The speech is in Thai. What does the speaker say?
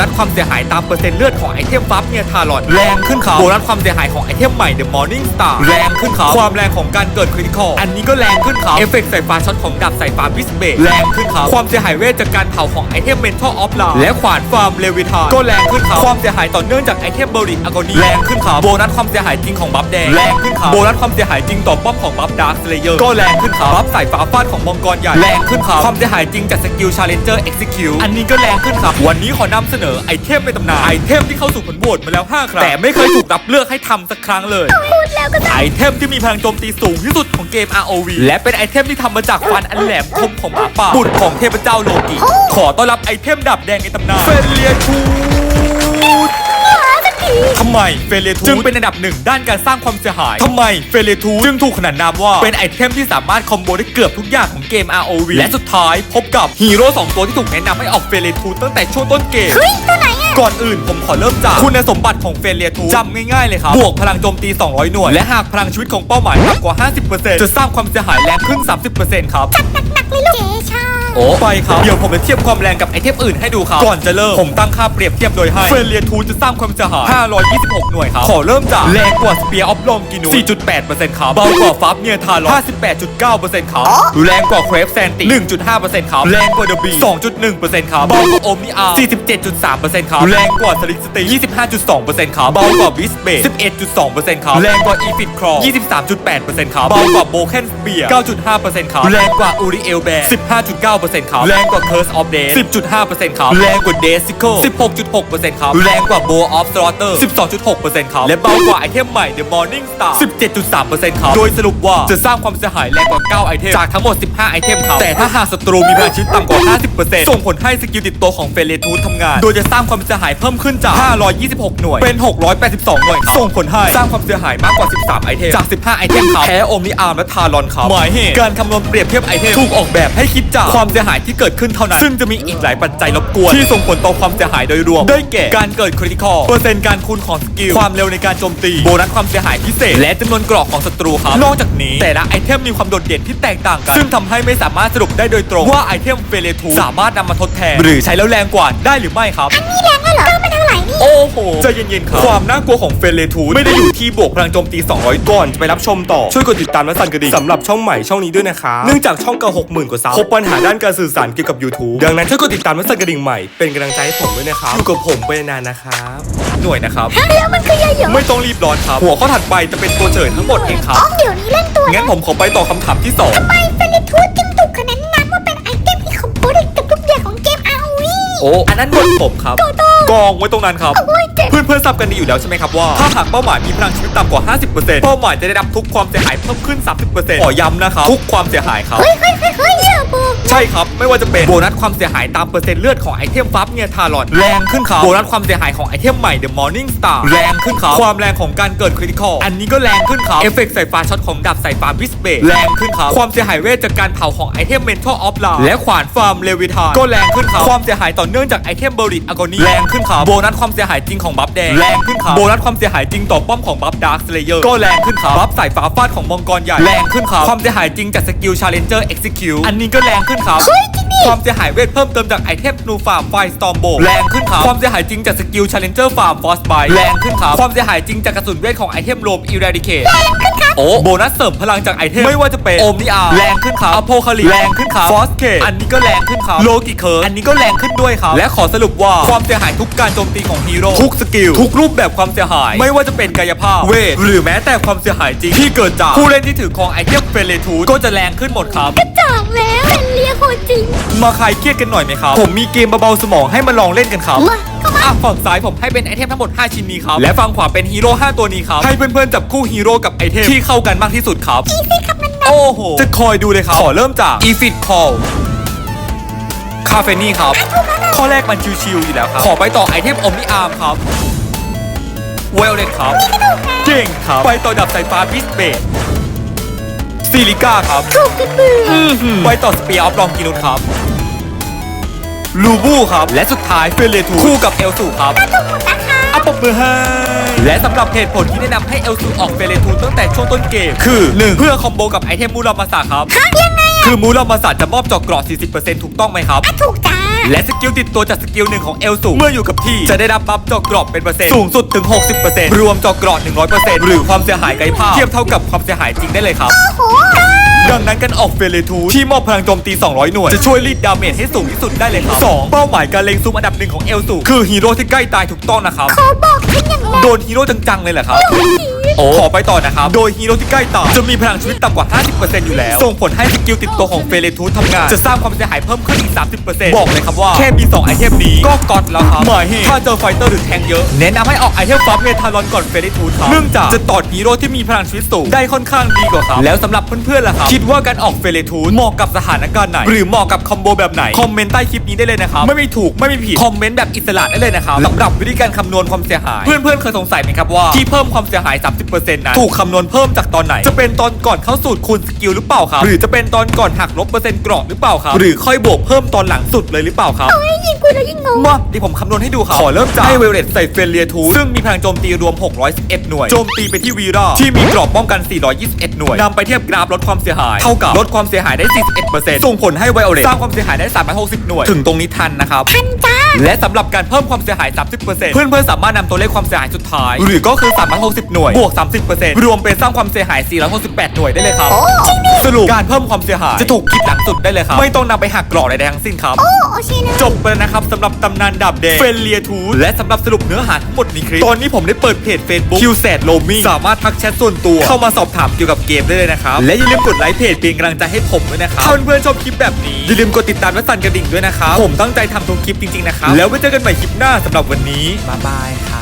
นัสความเสียหายตามเปอร์เซ็นต์เลือดของไอเทมฟับเนี่ยทารอนแรงขึ้นครับโบนัสความเสียหายของไอเทมใหม่ The Morning Star แรงขึ้นครับความแรงของการเกิดคริติคอลอันนี้ก็แรงขึ้นครับเอฟเฟกต์สายฟ้าช็อตของดาบสายฟ้าวิสเบแรงขึ้นครับความเสียหายเวทจากการเผาของไอเทมเมนทัลออฟลาและขวานฟาร์มเลวิทานก็แรงขึ้นครับความเสียหายต่อเนื่องจากไอเทมเบอริอากอนีแรงขึ้นครับโบนัสความเสียหายจริงของบัฟแดงแรงขึ้นครับโบนัสความเสียหายจริงต่อป้อมของบัฟดาร์คสเลเยอร์ก็แรงขึ้นครับบัฟสายฟ้าฟาดของมังกรใหญ่แรงขึ้นครับความเสียหายจริงจากสกิลชาเลนเจอร์เอ็กซิคิวอันนี้ก็แรงขึ้นครับวันนี้ขอนำเสนอไอเทมในตำนานไอเทมที่เข้าสู่ผลโหวตมาแล้ว 5 ครั้งแต่ไม่เคยถูกรับเลือกให้ทำสักครั้งเลยพูดแล้วก็ต้องไอเทมที่มีพลังโจมตีสูงที่สุดของเกม ROV และเป็นไอเทมที่ทำมาจากฟันอันแหลมคมของหมาป่าบุตรของเทพเจ้าโลกิขอต้อนรับไอเทมดับแดงในตำนานเฟเลียทูดหาสัก ทีทำไมเฟเลียทูจึงเป็นอันดับหนึ่งด้านการสร้างความเสียหายทำไมเฟเลียทูจึงถูกขนานนามว่าเป็นไอเทมที่สามารถคอมโบได้เกือบทุกอย่างของเกม ROV และสุดท้ายพบกับฮีโร่สองตัวที่ถูกแนะนำให้ออกเฟเลียทูตั้งแต่ช่วงต้นเกม เฮ้ยตัวไหนอะก่อนอื่นผมขอเริ่มจากคุณสมบัติของเฟเลียทูจำง่ายๆเลยครับ บวกพลังโจมตี 200 หน่วย และหากพลังชีวิตของเป้าหมายต่ำกว่า 50%จะสร้างความเสียหายแรงขึ้น 30%ครับหนักเลยลูกเจ๊ชา โอ้ไปครับ เดี๋ยวผมจะเทียบความแรงกับไอเทมอื่นให้ดูครับ ก่อนจะเริ่ม ผมตั้งค่าเปรียบเทียบโดยให้เฟเลียทูจะสร้างความเสียหาย 526 หน่วยครับ ขอเริ่มจากแรงกว่าสเปียร์ออฟลองกินู4.8%ครับ เบากว่าฟับเนียทารอน58.9%ครับ แรงกว่าเครฟแซนติ1.5%ครับ แรงกว่าเดอะบี2.1%ครับ เบากว่าโอมิอาร์47.3%ครับ แรงกว่าสลิกสตี25.2%ครับ เบากว่าบิสเบส11.2%ครับ แรงกว่าอีฟิตครอ23.8%ครับ เบากว่าโบเคนสเปียร์9.5%ครับ แรงกว่าอูริเอลแบร์15.9%ครับแรงกว่าเคิร์สออฟเดย์10.5%ครับแรงกว่าเดซิโค16.6%ครับแรงกว่าโบออฟสลอเตอร์12.6%ครับและเบากว่าไอเทมใหม่ The Morning Star 17.3%ครับโดยสรุปว่าจะสร้างความเสียหายแรงกว่า 9 ไอเทมจากทั้งหมด 15 ไอเทมครับแต่ถ้าหากศัตรูมีพลังชีวิตต่ำกว่า 50%ส่งผลให้สกิลติดตัวของเฟเลทูทำงาน โดยจะสร้างความเสียหายเพิ่มขึ้นจาก 526 หน่วยเป็น 682 หน่วยครับส่งผลให้สร้างความเสียหายมากกว่า 13 ไอเทมจาก 15 ไอเทมครับแพ้โอมนิอาร์มและทารอนครับหมายเหตุการคำนวณเปรียบเทียบไอเทมถูกออกแบบให้คิดจากความเสียหายที่เกิดขึ้นเท่านั้น ซึ่งจะมีอีกหลายปัจจัยรบกวน ที่ส่งผลต่อความเสียหายโดยรวม ได้แก่ การเกิดคริติคอลเปอร์เซ็นต์การคูณของสกิล ความเร็วในการโจมตี โบนัสความเสียหายพิเศษ และจำนวนเกรอกของศัตรูครับ นอกจากนี้ แต่ละไอเทมมีความโดดเด่นที่แตกต่างกัน ซึ่งทำให้ไม่สามารถสรุปได้โดยตรง ว่าไอเทมเฟเลทูสามารถนำมาทดแทน หรือใช้แล้วแรงกว่าได้หรือไม่ครับนี่แรงแล้วเหรอก็มาทาง ไหนนี่ โอ้โหใจเย็นๆครับความน่ากลัวของเฟเลทูไม่ได้อยู่ที่บวกพลังโจมตี 200 ก่อนจะไปรับชมต่อ ช่วยกดติดตามและสั่นกระดิ่งสำหรับช่องใหม่ช่องนี้ด้วยนะคะเนื่องจากช่องเก่า60,000 กว่าซับพบปัญหาด้านการสื่อสารเกี่ยวกับ YouTube ดังนั้นช่วยกดติดตามและสั่นกระดิ่งใหม่เป็นกำลังใจให้ผมด้วยนะครับอยู่กับผมไปนานนะครับหน่วยนะครับฮะแล้วมันคือยาหยองไม่ต้องรีบร้อนครับหัวข้อถัดไปจะเป็นตัวเฉลยทั้งหมดเองครับ อ๋อเดี๋ยวนี้เล่นตัวงั้นผมขอไปต่อคำถามที่สองทำไมเฟ โอ้อันนั้นบทผมครับโตโต้กองไว้ตรงนั้นครับโอ้ยเจ็บเพื่อนเพื่อนๆทราบกันดีอยู่แล้วใช่ไหมครับว่า ถ้าหากเป้าหมายมีพลังชีวิตต่ำกว่า 50%เป้าหมายจะได้รับทุกความเสียหายเพิ่มขึ้น 30%ขอย้ำนะครับทุกความเสียหายครับเฮ้ยเฮ้ยเฮ้ย เฮ้ยอย่าบอกใช่ครับ ไม่ว่าจะเป็นโบนัสความเสียหายตามเปอร์เซ็นต์เลือดของไอเทมฟับเนี่ยทารอนแรงขึ้นครับโบนัสความเสียหายของไอเทมใหม่ The Morning Star แรงขึ้นครับความแรงของการเกิดคริติคอลอันนี้ก็แรงขึ้นครับเอฟเฟกต์สายฟ้าช็อตของดาบสายฟ้าวิสเบแรงขึ้นครับความเสียหายเวทจากการเผาของไอเทมเมนทัลออฟลาและขวานฟาร์มเลวิทานก็แรงขึ้นครับความเสียหายต่อเนื่องจากไอเทมเบอริตอากอนีแรงขึ้นครับโบนัสความเสียหายจริงของบัฟแดงแรงขึ้นครับโบนัสความเสียหายจริงต่อป้อมของบัฟดาร์คสเลเยอร์ก็แรงขึ้นครับบัฟสายฟ้าฟาดของมังกรใหญ่แรงขึ้นครับความเสียหายจริงจากสกิลชาเลนเจอร์เอ็กซิคิวอันนี้ก็แรงขึ้นครับเฮ้ยจริงดิความเสียหายเวทเพิ่มเติมจากไอเทมนูฟาร์มไฟสตอมโบแรงขึ้นครับความเสียหายจริงจากสกิลชาเลนเจอร์ฟาร์มฟอสไบแรงขึ้นครับความเสียหายจริงจากกระสุนเวทของไอเทมโลมอิราดิเคท โอ้โบนัสเสริมพลังจากไอเทม ไม่ว่าจะเป็นโอมนิอาแรงขึ้นครับอโพคาลิแรงขึ้นครับฟอสเคอันนี้ก็แรงขึ้นครับโลกิเคิร์อันนี้ก็แรงขึ้นด้วยครับ และขอสรุปว่าความเสียหายทุกการโจมตีของฮีโร่ทุกสกิลทุกรูปแบบความเสียหาย ไม่ว่าจะเป็นกายภาพ เวท หรือแม้แต่ความเสียหายจริงที่เกิดจากผู้เล่นที่ถือครองไอเทมเฟเลทูก็จะแรงขึ้นหมดครับกระจอกแล้วเป็นเลียโคตรจริง มาคลายเครียดกันหน่อยไหมครับ ผมมีเกมเบาๆสมองให้มาลองเล่นกันครับมาเข้ามา อะฝั่งซ้ายผมให้เป็นไอเทมทั้งหมด 5 ชิ้นนี้ครับ และฝั่งขวาเป็นฮีโร่5ตัวนี้ครับ ให้เพื่อนๆจับคู่ฮีโร่กับไอเทมที่เข้ากันมากที่สุดครับ อีซี่ครับนั่นนะโอ้โห จะคอยดูเลยครับ ขอเริ่มจาก e f i t Call คาเฟนี่ครับ ข้อแรกมันชิวๆอยู่แล้วครับ ขอไปต่อไอเทมอมนิอาร์มครับเวลเลตครับ เก่งครับ ไปต่อดับสายฟ้าบิสเบดซิลิก้าครับถูกกันเบื่อไปต่อสเปียร์ออฟลองกินุนครับ ลูบูครับ และสุดท้ายเฟเลทูคู่กับเอลสูครับถูกหมดนะคะอัปปมือให้และสำหรับเหตุผลที่แนะนำให้เอลสูออกเฟเลทูตั้งแต่ช่วงต้นเกม คือ 1. เพื่อคอมโบกับไอเทมมูรามาสาครับฮะยังไงอคือมูรามาสัตจะมอบจอกเกราะ 40%ถูกต้องไหมครับอะถูกจ้าและสกิลติดตัวจากสกิลหนึ่งของเอลสูเมื่ออยู่กับที่ จะได้รับบัฟจอกเกรอบเป็นเปอร์เซ็นต์สูงสุดถึง 60%รวมจอกเกรอบ100%หรือความเสียหายไกลภาพเทียบเท่ากับความเสียหายจริงได้เลยครับโอ้โห ดังนั้นการออกเฟเลทูที่มอบพลังโจมตี 200 หน่วย จะช่วยรีดดาเมจให้สูงที่สุดได้เลยครับ 2. เป้าหมายการเล็งซูมอันดับหนึ่งของเอลสูคือฮีโร่ที่ใกล้ตายถูกต้องนะครับ ขอบอกท่านอย่าง โดกนฮีโร่จังๆเลยเหรอครับโอ้ขอไปต่อนะครับ โดยฮีโร่ที่ใกล้ตายจะมีพลังชีวิตต่ำกว่า 50%อยู่แล้ว ส่งผลให้สกิลติดตัวของเฟเลทูทำงาน จะสร้างความเสียหายเพิ่มขึ้นอีก 30%บอกเลยครับว่า แค่มี 2 ไอเทมนี้ ก็กอดแล้วครับหมายเหตุถ้าเจอไฟเตอร์หรือแทงเยอะ แนะนำให้ออกไอเทมฟับเมทารอนก่อนเฟเลทูครับเนื่องจากจะตอดฮีโร่ที่มีพลังชีวิตสูงได้ค่อนข้างดีกว่าครับ แล้วสำหรับเพื่อนๆล่ะครับ คิดว่าการออกเฟเลทูเหมาะกับสถานการณ์ไหน หรือเหมาะกับคอมโบแบบไหน คอมเมนต์ใต้คลิปนี้ได้เลยนะครับ ไม่มีถูกไม่มีผิด คอมเมนต์แบบอิสระได้เลยนะครับสำหรับวิธีการคำนวณความเสียหาย เพื่อนๆเคยสงสัยไหมครับว่าที่เพิ่มความเสียหาย 30%นั้นถูกคำนวณเพิ่มจากตอนไหน จะเป็นตอนก่อนเข้าสูตรคูณสกิลหรือเปล่าครับหรือจะเป็นตอนก่อนหักลบเปอร์เซ็นต์กรอบหรือเปล่าครับหรือค่อยบวกเพิ่มตอนหลังสุดเลยหรือเปล่าครับโอ้ยยิ่งพูดแล้วยิ่งงงมาเดี๋ยวผมคำนวณให้ดูครับขอเริ่มจากให้เวลเลตใส่เฟลเลียทูซึ่งมีพลังโจมตีรวม 611 หน่วยโจมตีไปที่วีราที่มีกรอบป้องกัน 421 หน่วยนำไปเทียบกราฟลดความเสียหายเท่ากับลดความเสียหายได้ 41%ส่งผลให้ไวโอเลตสร้างความเสียหายได้ 360 หน่วย ถึงตรงนี้ทันนะครับท่านจ้า และสำหรับการเพิ่มความเสียหาย 30%เพื่อนๆสามารถนำตัวเลขความเสียหายสุดท้าย หรือก็คือ 360 หน่วย บวก 30%รวมเป็นสร้างความเสียหาย 468 หน่วยได้เลยครับโอ้จริงดิสรุปการเพิ่มความเสียหายจะถูกคิดหลังสุดได้เลยครับ ไม่ต้องนำไปหักกรอกใดๆทั้งสิ้นครับ โอ้โอเคเลยจบไปแล้วนะครับสำหรับตำนานดาบแดงเฟลเลียทูและสำหรับสรุปเนื้อหาทั้งหมดในคลิป ตอนนี้ผมได้เปิดเพจ Facebook คิวแซดโลมิสามารถทักแชทส่วนตัว เข้ามาสอบถามเกี่ยวกับเกมได้เลยนะครับ และอย่าลืมกดไลค์เพจเป็นกำลังใจให้ผมด้วยนะครับถ้าเพื่อนๆชอบคลิปแบบนี้อย่าลืมกดติดตามและสั่นกระดิ่งด้วยนะครับผมตั้งใจทำทุกคลิปจริงๆนะครับ แล้วไว้เจอกันใหม่คลิปหน้าสำหรับวันนี้ บ๊ายบายครับ